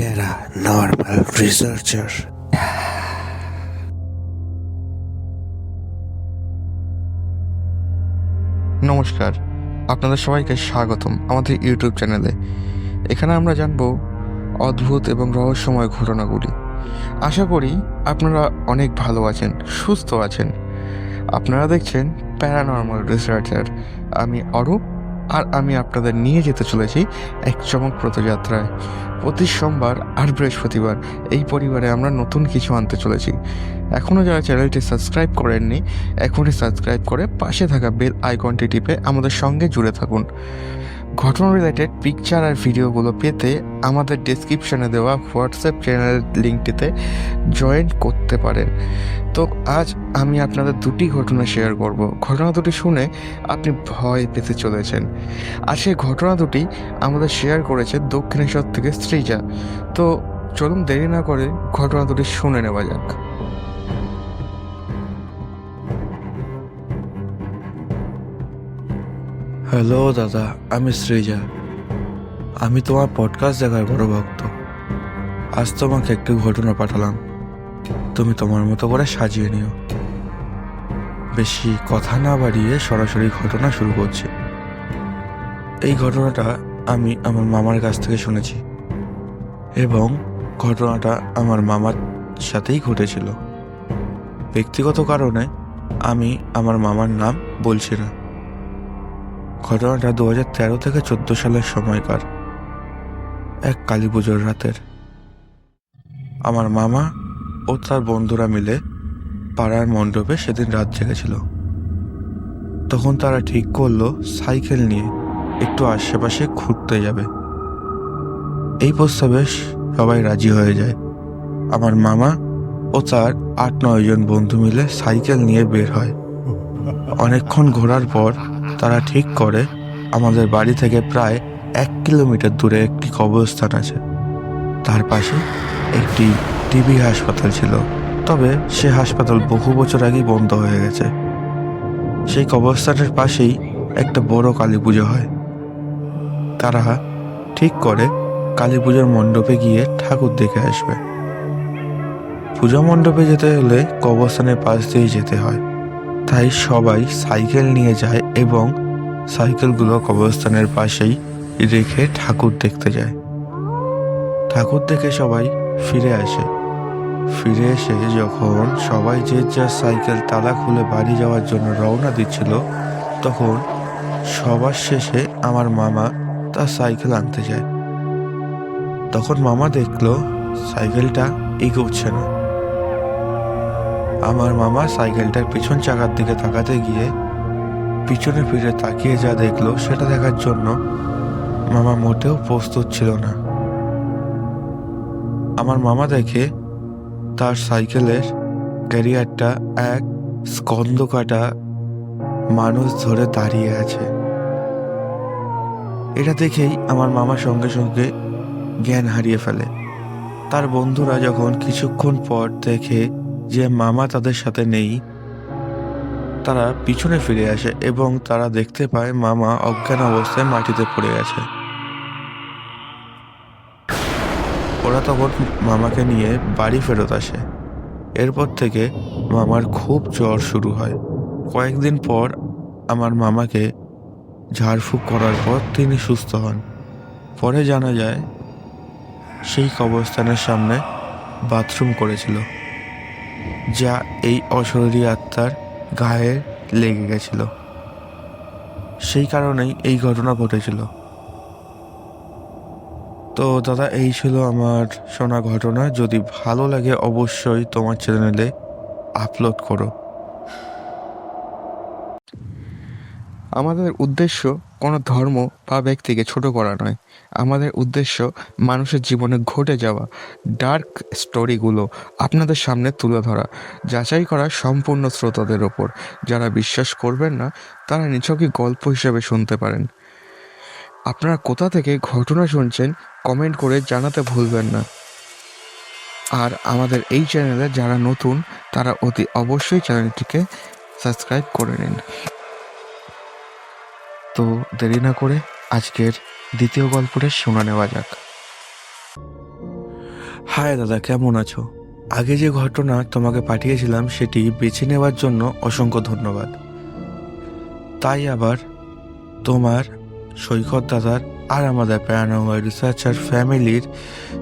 Paranormal Researcher. নমস্কার, আপনাদের সবাইকে স্বাগতম আমাদের ইউটিউব চ্যানেলে। এখানে আমরা জানব অদ্ভুত এবং রহস্যময় ঘটনাগুলি। আশা করি আপনারা অনেক ভালো আছেন, সুস্থ আছেন। আপনারা দেখছেন প্যারানর্মাল রিসার্চার আমি অরূপ আর আমি আপনাদের নিয়ে যেতে চলেছি এক চমকপ্রদ যাত্রায়। প্রতি সোমবার আর বৃহস্পতিবার এই পরিবারে আমরা নতুন কিছু আনতে চলেছি। এখনও যারা চ্যানেলটি সাবস্ক্রাইব করেননি, এখনই সাবস্ক্রাইব করে পাশে থাকা বেল আইকনটি টিপে আমাদের সঙ্গে জুড়ে থাকুন। ঘটনা রিলেটেড পিকচার আর ভিডিওগুলো পেতে আমাদের ডেসক্রিপশনে দেওয়া হোয়াটসঅ্যাপ চ্যানেল লিঙ্কটিতে জয়েন করতে পারেন। তো আজ আমি আপনাদের দুটি ঘটনা শেয়ার করব। ঘটনা দুটি শুনে আপনি ভয় পেতে চলেছেন। আর সেই ঘটনা দুটি আমাদের শেয়ার করেছে দক্ষিণেশ্বর থেকে শ্রীজা তো চলুন দেরি না করে ঘটনা দুটি শুনে নেওয়া যাক। হ্যালো দাদা, আমি সৃজা। আমি তোমার পডকাস্ট দেখার বড় ভক্ত। আজ তোমাকে একটি ঘটনা পাঠালাম। তুমি তোমার মতো করে সাজিয়ে নিও। বেশি কথা না বাড়িয়ে সরাসরি ঘটনা শুরু করছি। এই ঘটনাটা আমি আমার মামার কাছ থেকে শুনেছি এবং ঘটনাটা আমার মামার সাথেই ঘটেছিল। ব্যক্তিগত কারণে আমি আমার মামার নাম বলছি না। ঘটনাটা দু হাজার তেরো থেকে চোদ্দ সালের সময়কার, এক কালী পুজোর রাতের। আমার মামা ও তার বন্ধুরা মিলে পাড়ার মণ্ডপে সেদিন রাত জেগেছিল। তখন তারা ঠিক করল সাইকেল নিয়ে একটু আশেপাশে ঘুরতে যাবে। এই প্রস্তাবে সবাই রাজি হয়ে যায়। আমার মামা ও তার আট নয় জন বন্ধু মিলে সাইকেল নিয়ে বের হয়। অনেকক্ষণ ঘোরার পর তারা ঠিক করে, আমাদের বাড়ি থেকে প্রায় এক কিলোমিটার দূরে একটি কবরস্থান আছে। তার পাশে একটি টিবি হাসপাতাল ছিল, তবে সে হাসপাতাল বহু বছর আগেই বন্ধ হয়ে গেছে। সেই কবরস্থানের পাশেই একটা বড় কালী পুজো হয়। তারা ঠিক করে কালী পুজোর মণ্ডপে গিয়ে ঠাকুর দেখে আসবে। পূজা মণ্ডপে যেতে হলে কবরস্থানের পাশ দিয়েই যেতে হয়। তাই সবাই সাইকেল নিয়ে যায় এবং সাইকেলগুলো কবরস্থানের পাশেই রেখে ঠাকুর দেখতে যায়। ঠাকুর দেখে সবাই ফিরে আসে। ফিরে এসে যখন সবাই যে যার সাইকেল তালা খুলে বাড়ি যাওয়ার জন্য রওনা দিচ্ছিল, তখন সবার শেষে আমার মামা তার সাইকেল আনতে যায়। তখন মামা দেখল সাইকেলটা এগোচ্ছে না। আমার মামা সাইকেলটার পিছন চাকার দিকে তাকাতে গিয়ে পিছনে ফিরে তাকিয়ে যা দেখল সেটা দেখার জন্য মামা মোটেও প্রস্তুত ছিল না। আমার মামা দেখে তার সাইকেলের ক্যারিয়ারটা এক স্কন্দ কাটা মানুষ ধরে দাঁড়িয়ে আছে। এটা দেখেই আমার মামা সঙ্গে সঙ্গে জ্ঞান হারিয়ে ফেলে। তার বন্ধুরা যখন কিছুক্ষণ পর দেখে যে মামা তাদের সাথে নেই তারা পিছনে ফিরে আসে এবং তারা দেখতে পায় মামা অজ্ঞান অবস্থায় মাটিতে পড়ে গেছে। ওরা তখন মামাকে নিয়ে বাড়ি ফেরত আসে। এরপর থেকে মামার খুব জ্বর শুরু হয়। কয়েকদিন পর আমার মামাকে ঝাড়ফুঁক করার পর তিনি সুস্থ হন। পরে জানা যায়, সেই কবরস্থানের সামনে বাথরুম করেছিল, যা এই অশরীরী আত্মার গায়ে লেগে গেছিল। সেই কারণেই এই ঘটনা ঘটেছিল। তো দাদা, এই ছিল আমার শোনা ঘটনা। যদি ভালো লাগে, অবশ্যই তোমার চ্যানেলে আপলোড করো। আমাদের উদ্দেশ্য কোনো ধর্ম বা ব্যক্তিকে ছোট করা নয়। আমাদের উদ্দেশ্য মানুষের জীবনে ঘটে যাওয়া ডার্ক স্টোরিগুলো আপনাদের সামনে তুলে ধরা, যাচাই করা সম্পূর্ণ শ্রোতাদের ওপর। যারা বিশ্বাস করবেন না, তারা নিছকই গল্প হিসেবে শুনতে পারেন। আপনারা কোথা থেকে ঘটনা শুনছেন, কমেন্ট করে জানাতে ভুলবেন না। আর আমাদের এই চ্যানেলে যারা নতুন, তারা অতি অবশ্যই চ্যানেলটিকে সাবস্ক্রাইব করে নিন। তো দেরি না করে আজকের দ্বিতীয় গল্পটা শোনা নেওয়া যাক। হায় দাদা, কেমন আছো? আগে যে ঘটনা তোমাকে পাঠিয়েছিলাম, সেটি বেছে নেওয়ার জন্য অসংখ্য ধন্যবাদ। তাই আবার তোমার সৈকত দাদার আর আমাদের প্যারানমাল রিসার্চার ফ্যামিলির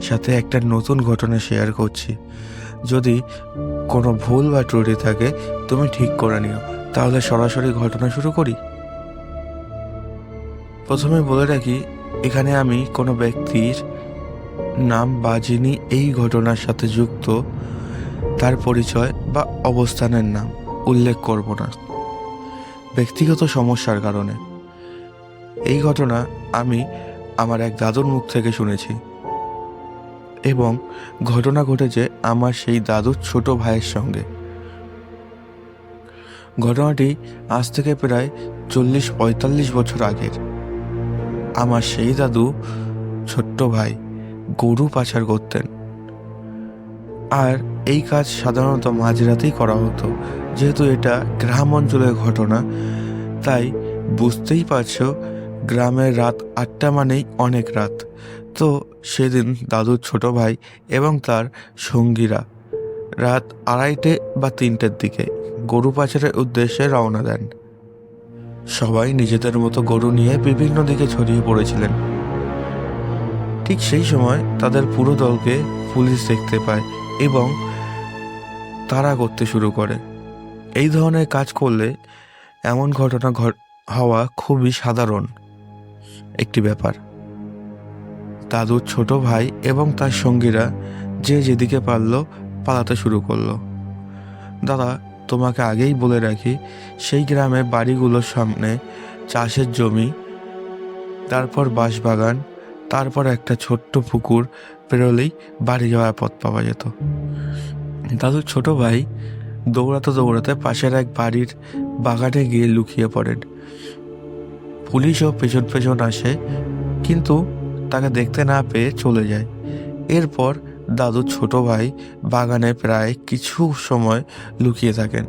সাথে একটা নতুন ঘটনা শেয়ার করছি। যদি কোনো ভুল বা ত্রুটি থাকে, তুমি ঠিক করে নিও। তাহলে সরাসরি ঘটনা শুরু করি? প্রথমে বলে রাখি, এখানে আমি কোনো ব্যক্তির নাম বা যিনি এই ঘটনার সাথে যুক্ত, তার পরিচয় বা অবস্থানের নাম উল্লেখ করব না। ব্যক্তিগত সমস্যার কারণে। এই ঘটনা আমি আমার এক দাদুর মুখ থেকে শুনেছি এবং ঘটনা ঘটেছে আমার সেই দাদুর ছোট ভাইয়ের সঙ্গে। ঘটনাটি আজ থেকে প্রায় চল্লিশ পঁয়তাল্লিশ বছর আগের। আমার সেই দাদু ছোট্ট ভাই গরু পাচার করতেন। আর এই কাজ সাধারণত মাঝরাতেই করা হতো, যেহেতু এটা গ্রাম অঞ্চলের ঘটনা। তাই বুঝতেই পারছ, গ্রামের রাত আটটা মানেই অনেক রাত। তো সেদিন দাদুর ছোট ভাই এবং তার সঙ্গীরা রাত আড়াইটে বা তিনটের দিকে গরু পাচারের উদ্দেশ্যে রওনা দেন। সবাই নিজেদের মতো গরু নিয়ে বিভিন্ন দিকে ছড়িয়ে পড়েছিলেন। ঠিক সেই সময় তাদের পুরো দলকে পুলিশ দেখতে পায় এবং তারা করতে শুরু করে। এই ধরনের কাজ করলে এমন ঘটনা ঘট হওয়া খুবই সাধারণ একটি ব্যাপার। দাদুর ছোট ভাই এবং তার সঙ্গীরা যে যেদিকে পারল পালাতে শুরু করল। দাদা তোমাকে আগেই বলে রাখি, সেই গ্রামে বাড়িগুলোর সামনে চাষের জমি, তারপর বাঁশবাগান, তারপর একটা ছোট্ট পুকুর পেরোলেই বাড়ি যাওয়ার পথ পাওয়া যেত। দাদুর ছোট ভাই দৌড়াতে দৌড়াতে পাশের এক বাড়ির বাগানে গিয়ে লুকিয়ে পড়েন। পুলিশও পেছন পেছন আসে, কিন্তু তাকে দেখতে না পেয়ে চলে যায়। এরপর দাদুর ছোট ভাই বাগানে প্রায় কিছু সময় লুকিয়ে থাকেন।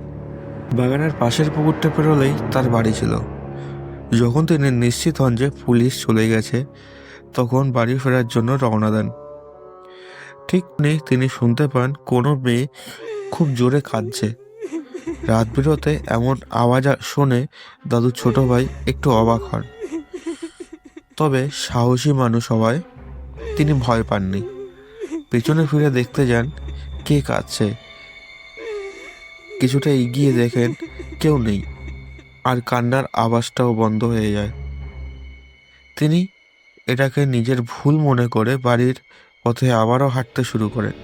বাগানের পাশের পুকুরটা পেরোলেই তার বাড়ি ছিল। যখন তিনি নিশ্চিত হন যে পুলিশ চলে গেছে, তখন বাড়ি ফেরার জন্য রওনা দেন। ঠিক নেই তিনি শুনতে পান কোনো মেয়ে খুব জোরে কাঁদছে। রাত বিরতে এমন আওয়াজ শুনে দাদুর ছোট ভাই একটু অবাক হন। তবে সাহসী মানুষ হওয়ায় তিনি ভয় পাননি। পেছনে ফিরে দেখতে যান কে কাঁদছে। কিছুটা এগিয়ে দেখেন কেউ নেই, আর কান্নার আওয়াজটাও বন্ধ হয়ে যায়। তিনি এটাকে নিজের ভুল মনে করে বাড়ির পথে আবারও হাঁটতে শুরু করেন।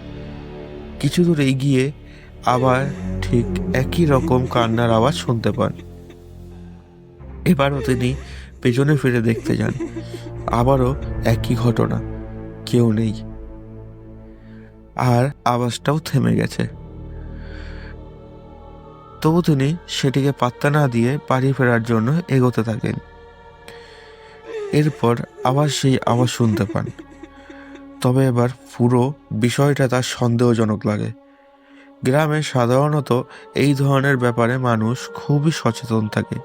কিছু দূর এগিয়ে আবার ঠিক একই রকম কান্নার আওয়াজ শুনতে পান। এবারও তিনি পেছনে ফিরে দেখতে যান, আবারও একই ঘটনা, কেউ নেই। আর আওয়াজটাও থেমে গেছে। তবু তিনি সেটিকে পাত্তা না দিয়ে বাড়ি ফেরার জন্য এগোতে থাকেন। এরপর আবার সেই আওয়াজ শুনতে পান। তবে এবার পুরো বিষয়টা তার সন্দেহজনক লাগে। গ্রামে সাধারণত এই ধরনের ব্যাপারে মানুষ খুবই সচেতন থাকে।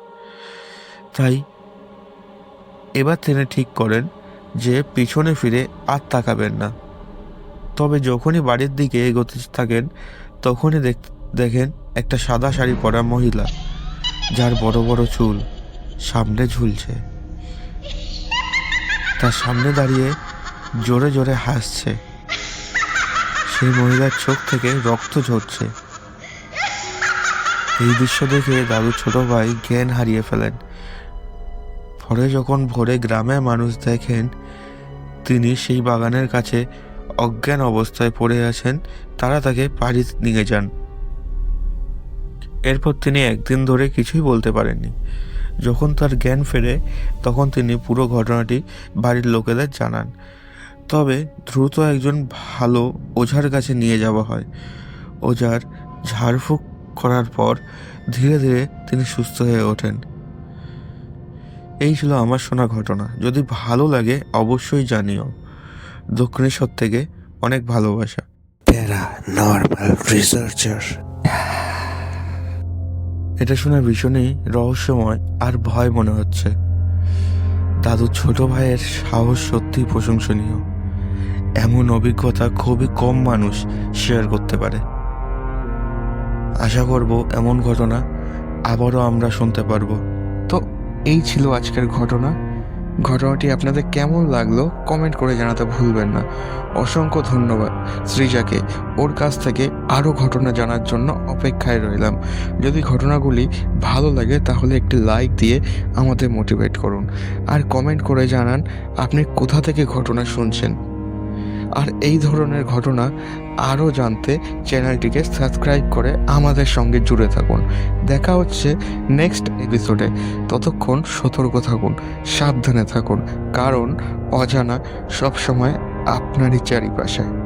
তাই এবার তিনি ঠিক করেন যে পিছনে ফিরে আর তাকাবেন না। তবে যখনই বাড়ির দিকে এগোতে থাকেন, তখনই দেখ- দেখেন একটা সাদা শাড়ি পরা মহিলা, যার বড় বড় চুল সামনে ঝুলছে। তার সামনে দাঁড়িয়ে জোরে জোরে হাসছে। সেই মহিলার চোখ থেকে রক্ত ঝরছে। এই দৃশ্য দেখে দাদু ছোট ভাই জ্ঞান হারিয়ে ফেলেন। পরে যখন ভোরে গ্রামের মানুষ দেখেন, তিনি সেই বাগানের কাছে অজ্ঞান অবস্থায় পড়ে আছেন, তারা তাকে বাড়ি নিয়ে যান। এরপর তিনি একদিন ধরে কিছুই বলতে পারেননি। যখন তার জ্ঞান ফেরে, তখন তিনি পুরো ঘটনাটি বাড়ির লোকেদের জানান। তবে দ্রুত একজন ভালো ওঝার কাছে নিয়ে যাওয়া হয়। ওঝার ঝাড়ফুঁক করার পর ধীরে ধীরে তিনি সুস্থ হয়ে ওঠেন। এই ছিল আমার শোনা ঘটনা। যদি ভালো লাগে, অবশ্যই জানিও। দক্ষিণেশ্বর থেকে অনেক ভালোবাসা। Paranormal Researcher. এটা শুনে ভীষণই রহস্যময় আর ভয় মনে হচ্ছে। দাদুর ছোট ভাইয়ের সাহস সত্যিই প্রশংসনীয়। এমন অভিজ্ঞতা খুবই কম মানুষ শেয়ার করতে পারে। আশা করব এমন ঘটনা আবারও আমরা শুনতে পারব। তো এই ছিল আজকের ঘটনা। ঘটনাটি আপনাদের কেমন লাগল কমেন্ট করে জানাতে ভুলবেন না। অসংখ্য ধন্যবাদ সৃজাকে। ওর কাছ থেকে আরও ঘটনা জানার জন্য অপেক্ষায় রইলাম। যদি ঘটনাগুলি ভালো লাগে তাহলে একটি লাইক দিয়ে আমাদের মোটিভেট করুন। আর কমেন্ট করে জানান, আপনি কোথা থেকে ঘটনা শুনছেন? আর এই ধরনের ঘটনা আরও জানতে চ্যানেলটিকে সাবস্ক্রাইব করে আমাদের সঙ্গে জুড়ে থাকুন। দেখা হচ্ছে নেক্সট এপিসোডে। ততক্ষণ সতর্ক থাকুন, সাবধানে থাকুন, কারণ অজানা সবসময় আপনারই চারিপাশে।